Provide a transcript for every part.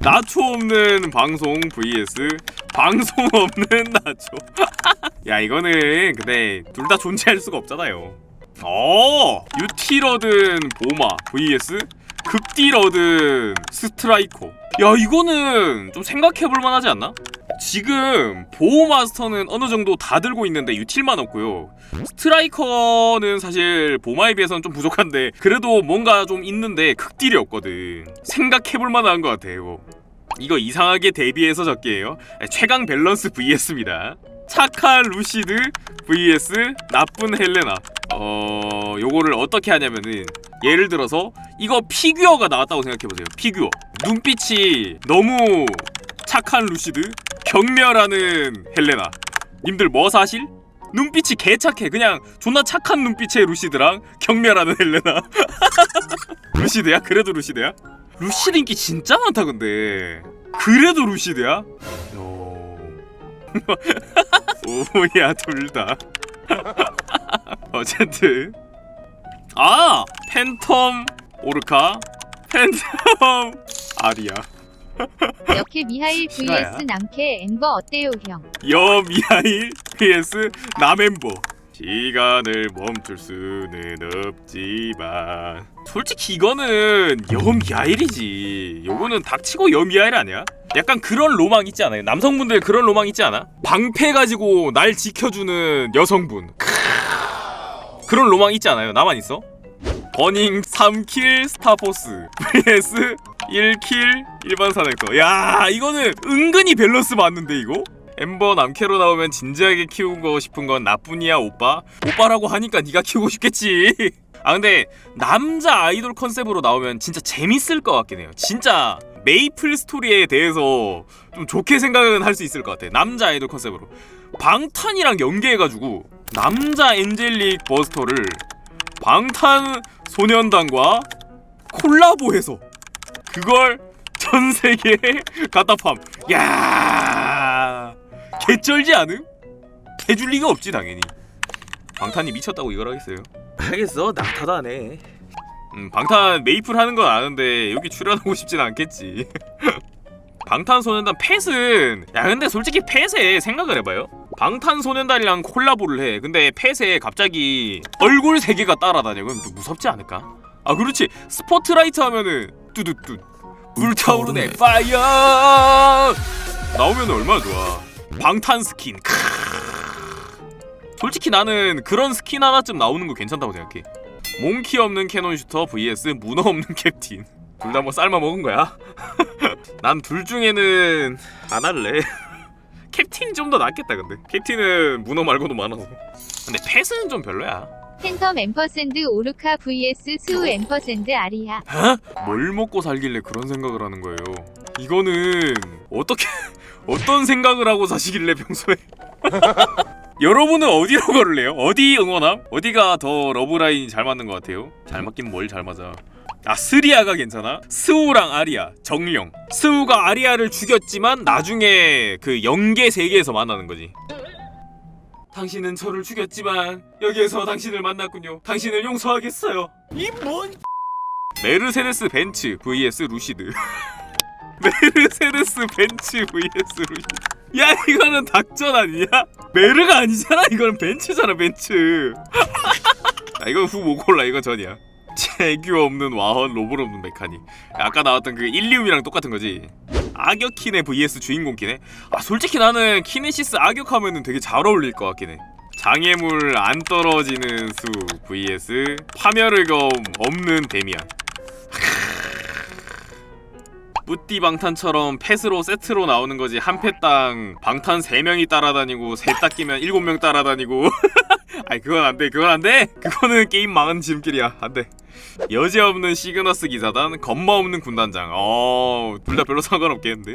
나초 없는 방송 vs 방송 없는 나초. 야 이거는 근데 둘 다 존재할 수가 없잖아요. 어 유티러든 보마 vs 극디러든 스트라이커. 야 이거는 좀 생각해볼 만하지 않나? 지금 보호 마스터는 어느 정도 다 들고 있는데 유틸만 없고요. 스트라이커는 사실 보마에 비해서는 좀 부족한데 그래도 뭔가 좀 있는데 극딜이 없거든. 생각해볼 만한 것 같아요. 이거 이상하게 대비해서 적게요. 최강 밸런스 vs입니다. 착한 루시드 vs 나쁜 헬레나. 어, 요거를 어떻게 하냐면은 예를 들어서 이거 피규어가 나왔다고 생각해 보세요. 피규어. 눈빛이 너무 착한 루시드, 경멸하는 헬레나. 님들 뭐 사실? 눈빛이 개착해. 그냥 존나 착한 눈빛의 루시드랑 경멸하는 헬레나. 루시드야? 그래도 루시드야? 루시드 인기 진짜 많다 근데. 그래도 루시드야? 오. 오야 둘 다. 어쨌든 아 팬텀 오르카 팬텀 아리 아 역해 미하일 vs 남캐 엠버 어때요 형? 여 미하일 vs 남엠버 시간을 멈출 수는 없지만 솔직히 이거는 여미하일이지 요거는 닥치고 여미하일 아니야? 약간 그런 로망 있지 않아요? 남성분들 그런 로망 있지 않아? 방패 가지고 날 지켜주는 여성분 크으. 그런 로망 있지 않아요? 나만 있어? 버닝 3킬 스타포스 vs 1킬 일반 사넥터 야 이거는 은근히 밸런스 맞는데 이거? 엠버 남캐로 나오면 진지하게 키우고 싶은 건 나뿐이야 오빠? 오빠라고 하니까 네가 키우고 싶겠지 아 근데 남자 아이돌 컨셉으로 나오면 진짜 재밌을 것 같긴 해요 진짜 메이플 스토리에 대해서 좀 좋게 생각은 할 수 있을 것 같아 남자 아이돌 컨셉으로 방탄이랑 연계해가지고 남자 엔젤릭 버스터를 방탄 소년단과 콜라보해서 그걸 전 세계에 갖다 팜. 야, 개쩔지 않음? 개줄 리가 없지 당연히. 방탄이 미쳤다고 이걸 하겠어요? 알겠어, 해. 음, 방탄 메이플 하는 건 아는데 여기 출연하고 싶진 않겠지. 방탄소년단 펫은 야 근데 솔직히 펫에 생각을 해봐요 방탄소년단이랑 콜라보를 해 근데 펫에 갑자기 얼굴 세 개가 따라다녀 그럼 좀 무섭지 않을까? 아 그렇지 스포트라이트 하면은 뚜두뚜 불타오르네 파이어 나오면 얼마나 좋아 방탄 스킨 크으. 솔직히 나는 그런 스킨 하나쯤 나오는 거 괜찮다고 생각해 몽키 없는 캐논 슈터 vs 문어 없는 캡틴 둘 다 뭐 삶아 먹은 거야 난 둘 중에는 안 할래. 캡틴이 좀 더 낫겠다 근데. 캡틴은 문어 말고도 많아서. 근데 펫은 좀 별로야. 팬텀 엠퍼샌드 오르카 vs 스우 엠퍼샌드 아리아. 어? 뭘 먹고 살길래 그런 생각을 하는 거예요? 이거는 어떻게 어떤 생각을 하고 사시길래 평소에? 여러분은 어디로 걸을래요? 어디 응원함? 어디가 더 러브라인이 잘 맞는 것 같아요? 잘 맞긴 뭘 잘 맞아. 아 스리아가 괜찮아? 스우랑 아리아 정령 스우가 아리아를 죽였지만 나중에 그 영계 세계에서 만나는 거지 당신은 저를 죽였지만 여기에서 당신을 만났군요. 당신을 용서하겠어요. 이 뭔 메르세데스 벤츠 vs 루시드. 메르세데스 벤츠 vs 루시드. 야 이거는 닥전 아니야? 메르가 아니잖아 이거는 벤츠잖아 벤츠. 아 이건 후못 골라 이건 전이야. 재규 없는 와헌 로봇 없는 메카닉. 아까 나왔던 그 일리움이랑 똑같은 거지 악역 키네 vs 주인공 키네. 아 솔직히 나는 키네시스 악역 하면은 되게 잘 어울릴 것 같긴 해. 장애물 안 떨어지는 수 vs 파멸의 검 없는 데미안. 뿌띠 방탄처럼 펫으로 세트로 나오는 거지. 한 펫당 방탄 3명이 따라다니고 셋딱 끼면 7명 따라다니고 아이 그건 안돼 그건 안돼! 그거는 게임 망한 지름길이야. 안돼. 여지 없는 시그너스 기사단 겁마 없는 군단장. 어둘 다 별로 상관없겠는데?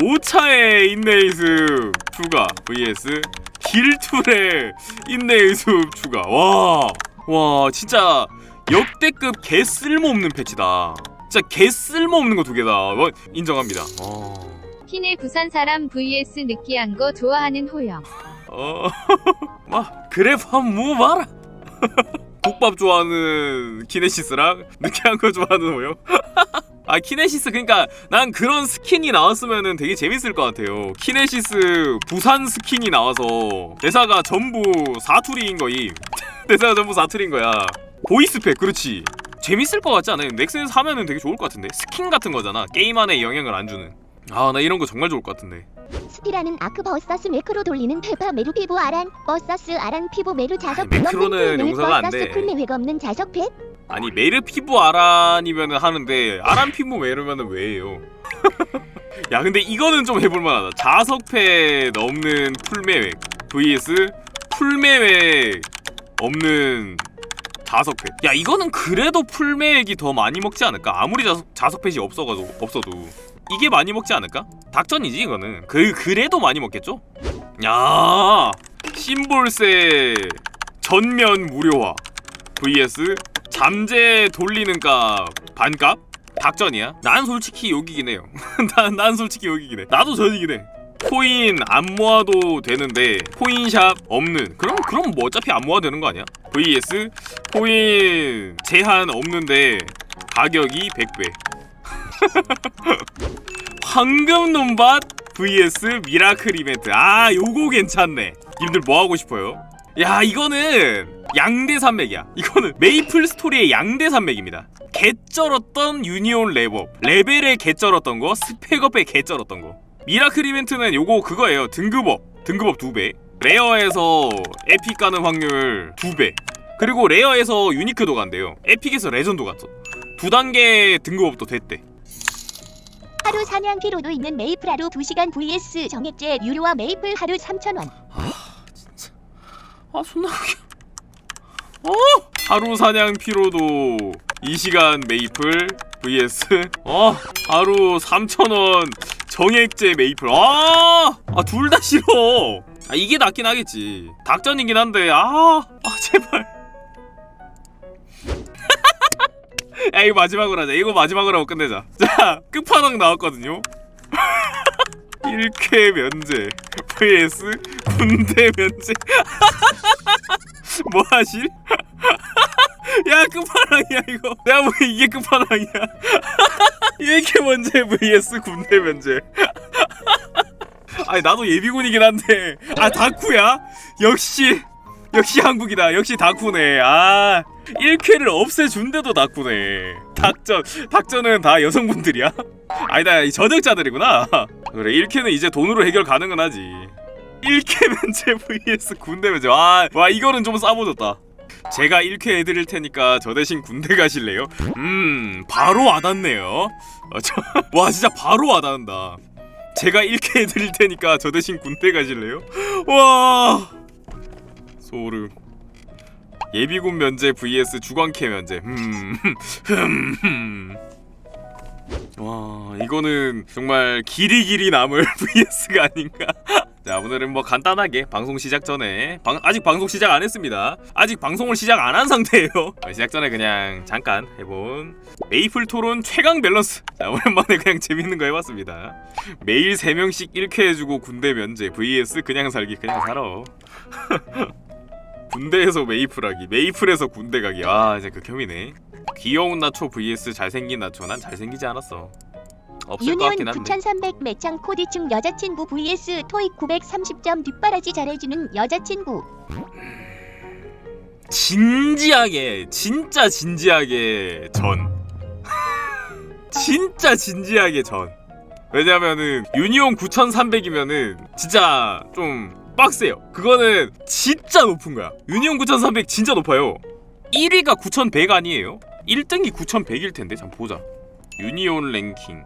5차의 인내의 숲 추가. vs 인내의 숲 추가. 와와 진짜 역대급 개 쓸모없는 패치다. 진짜 개 쓸모없는 거 두 개다. 뭐, 인정합니다. 어... 키네 부산 사람 vs 느끼한 거 좋아하는 호영. 어, 막 그래 밥뭐 봐라. 국밥 좋아하는 키네시스랑 느끼한 거 좋아하는 호요. 아 키네시스 그러니까 난 그런 스킨이 나왔으면은 되게 재밌을 것 같아요. 키네시스 부산 스킨이 나와서 대사가 전부 사투리인 거임. 대사가 전부 사투리인 거야. 보이스팩 그렇지. 재밌을 것 같지 않아요? 넥슨에서 하면은 되게 좋을 것 같은데 스킨 같은 거잖아. 게임 안에 영향을 안 주는. 아 나 이런 거 정말 좋을 것 같은데. 스피라는 아크 버서스 매크로 돌리는 페파 메루 피부 아란 버서스 아란 피부 메루 자석 아니, 매크로는 물 용서가 안 버서스 돼. 풀매획 없는 자석 펫 아니 메르 피부 아란이면은 하는데 아란 피부 메르면은 왜해요? 야 근데 이거는 좀 해볼 만하다. 자석패 없는 풀매획 vs 풀매획 없는 자석패. 야 이거는 그래도 풀매획이 더 많이 먹지 않을까? 아무리 자석 자석패이 없어가지고 없어도 이게 많이 먹지 않을까? 닥전이지 이거는. 그 그래도 많이 먹겠죠? 야 심볼세 전면 무료화 vs 잠재 돌리는 값 반값? 닥전이야? 난 솔직히 여기긴 해요. 난, 난 솔직히 여기긴 해. 나도 전이긴 해. 코인 안 모아도 되는데 코인샵 없는 그럼 그럼 뭐 어차피 안 모아도 되는 거 아니야? vs 코인 제한 없는데 가격이 100배. 황금 논밭 vs 미라클 이벤트. 아 요거 괜찮네. 님들 뭐 하고 싶어요? 야 이거는 양대 산맥이야. 이거는 메이플 스토리의 양대 산맥입니다. 개쩔었던 유니온 랩업 레벨에 개쩔었던 거 스펙업에 개쩔었던 거. 미라클 이벤트는 요거 그거예요. 등급업. 등급업 2배. 레어에서 에픽 가는 확률 2배. 그리고 레어에서 유니크도 간대요. 에픽에서 레전도 갔어 두 단계 등급업도 됐대 하루 사냥 피로도 있는 메이플 하루 2시간 vs 정액제 유료와 메이플 하루 3,000원. 아 존나 웃겨 어? 하루 사냥 피로도 2시간 메이플 vs 어? 하루 3,000원 정액제 메이플. 아둘 다 싫어. 아 이게 낫긴 하겠지. 닭전이긴 한데 아, 아 제발 야 이거 마지막으로 하자. 이거 마지막으로 하고 끝내자. 자 끝판왕 나왔거든요. 1쾌 면제 vs 군대 면제. 뭐 하실? 야 끝판왕이야 이거. 내가 뭐 이게 끝판왕이야. 이렇게 면제 vs 군대 면제. 아니 나도 예비군이긴 한데. 아 다쿠야? 역시 역시 한국이다. 역시 다쿠네. 아 1쾌를 없애준데도 다쿠네. 닥전 닥전은 다 여성분들이야? 아니다 이 저격자들이구나. 그래 1쾌는 이제 돈으로 해결 가능은 하지. 1쾌 면제 vs 군대 면제 와, 와 이거는 좀 싸보졌다. 제가 1쾌 해드릴 테니까 저 대신 군대 가실래요? 음 바로 와닿네요. 어, 저, 와 진짜 바로 와닿는다. 제가 1쾌 해드릴 테니까 저 대신 군대 가실래요? 와 소름 예비군 면제 vs 주광캐 면제. 음. 와 이거는 정말 길이 길이 남을 vs가 아닌가? 자 오늘은 뭐 간단하게 방송 시작 전에 방, 아직 방송 시작 안 했습니다. 아직 방송을 시작 안 한 상태예요. 어, 시작 전에 그냥 잠깐 해본 메이플 토론 최강 밸런스. 자 오랜만에 그냥 재밌는 거 해봤습니다. 매일 3명씩 1회 해주고 군대 면제 vs 그냥 살기 그냥 살아 군대에서 메이플하기. 메이플에서 군대 가기. 아 이제 극혐이네. 귀여운 나초 vs 잘생긴 나초. 난 잘생기지 않았어. 없을 것 유니온 같긴 한데. 9300 매창 코디충 여자친구 vs 토익 930점 뒷바라지 잘해주는 여자친구. 진지하게 진짜 진지하게 전. 진짜 진지하게 전. 왜냐면은 유니온 9300이면은 진짜 좀 빡세요. 그거는 진짜 높은 거야. 유니온 9300 진짜 높아요. 1위가 9100 아니에요? 1등이 9100일 텐데 잠 보자. 유니온 랭킹.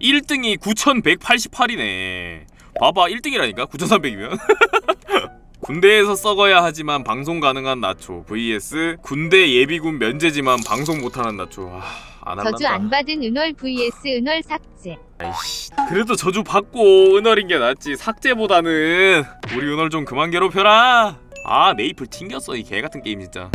1등이 9188이네. 봐봐 1등이라니까? 9300이면? 군대에서 썩어야 하지만 방송 가능한 나초. vs 군대 예비군 면제지만 방송 못하는 나초. 아, 안 할란다 저주 안 받은 은월 vs 은월 삭제. 아이씨 그래도 저주 받고 은월인 게 낫지. 삭제보다는 우리 은월 좀 그만 괴롭혀라. 아 메이플 튕겼어 이 개 같은 게임 진짜